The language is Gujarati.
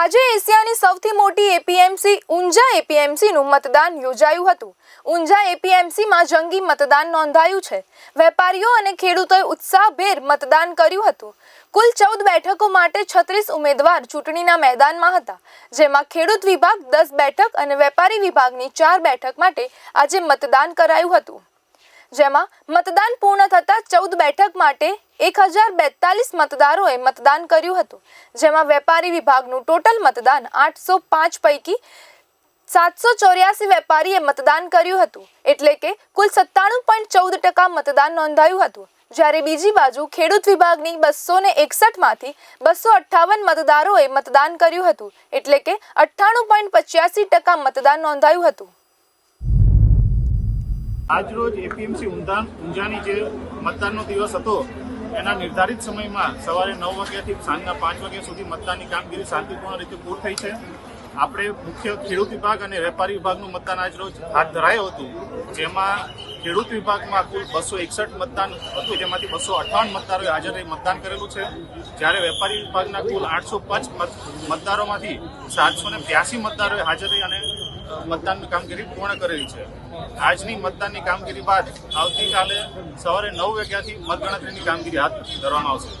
આજે એશિયાની સૌથી મોટી એપીએમસી ઊંઝા એપીએમસીનું મતદાન યોજાયું હતું. ઊંઝા એપીએમસીમાં જંગી મતદાન નોંધાયું છે. વેપારીઓ અને ખેડૂતોએ ઉત્સાહભેર મતદાન કર્યું હતું. કુલ ચૌદ બેઠકો માટે છત્રીસ ઉમેદવાર ચૂંટણીના મેદાનમાં હતા, જેમાં ખેડૂત વિભાગ દસ બેઠક અને વેપારી વિભાગની ચાર બેઠક માટે આજે મતદાન કરાયું હતું. જેમાં મતદાન પૂર્ણ થતાં ચૌદ બેઠક માટે એક હજાર બેતાલીસ મતદારોએ મતદાન કર્યું હતું, જેમાં વેપારી વિભાગનું ટોટલ મતદાન આઠસો પાંચ પૈકી સાતસો ચોર્યાસી વેપારીએ મતદાન કર્યું હતું, એટલે કે કુલ સત્તાણું પોઈન્ટ ચૌદ ટકા મતદાન નોંધાયું હતું. જ્યારે બીજી બાજુ ખેડૂત વિભાગની બસો ને એકસઠમાંથી બસો અઠ્ઠાવન મતદારોએ મતદાન કર્યું હતું, એટલે કે અઠ્ઠાણું પોઈન્ટ પચ્યાસી ટકા મતદાન નોંધાયું હતું. આજરોજ એપીએમસી ઊંઝાની જે મતદાનનો દિવસ હતો એના નિર્ધારિત સમયમાં સવારે નવ વાગ્યાથી સાંજના પાંચ વાગ્યા સુધી મતદાનની કામગીરી શાંતિપૂર્ણ રીતે પૂર થઈ છે. આપણે મુખ્ય ખેડૂત વિભાગ અને વેપારી વિભાગનું મતદાન આજ રોજ હાથ ધરાયું હતું, જેમાં ખેડૂત વિભાગમાં કુલ બસો એકસઠ મતદાન હતું, જેમાંથી બસો અઠ્ઠાવન મતદારોએ હાજર રહી મતદાન કરેલું છે. જ્યારે વેપારી વિભાગના કુલ આઠસો પાંચ મતદારોમાંથી સાતસો ને બ્યાસી મતદારોએ હાજર રહી અને મતદાનની કામગીરી પૂર્ણ કરેલી છે. આજની મતદાનની કામગીરી બાદ આવતીકાલે સવારે નવ વાગ્યાથી મતગણતરીની કામગીરી હાથ ધરવામાં આવશે.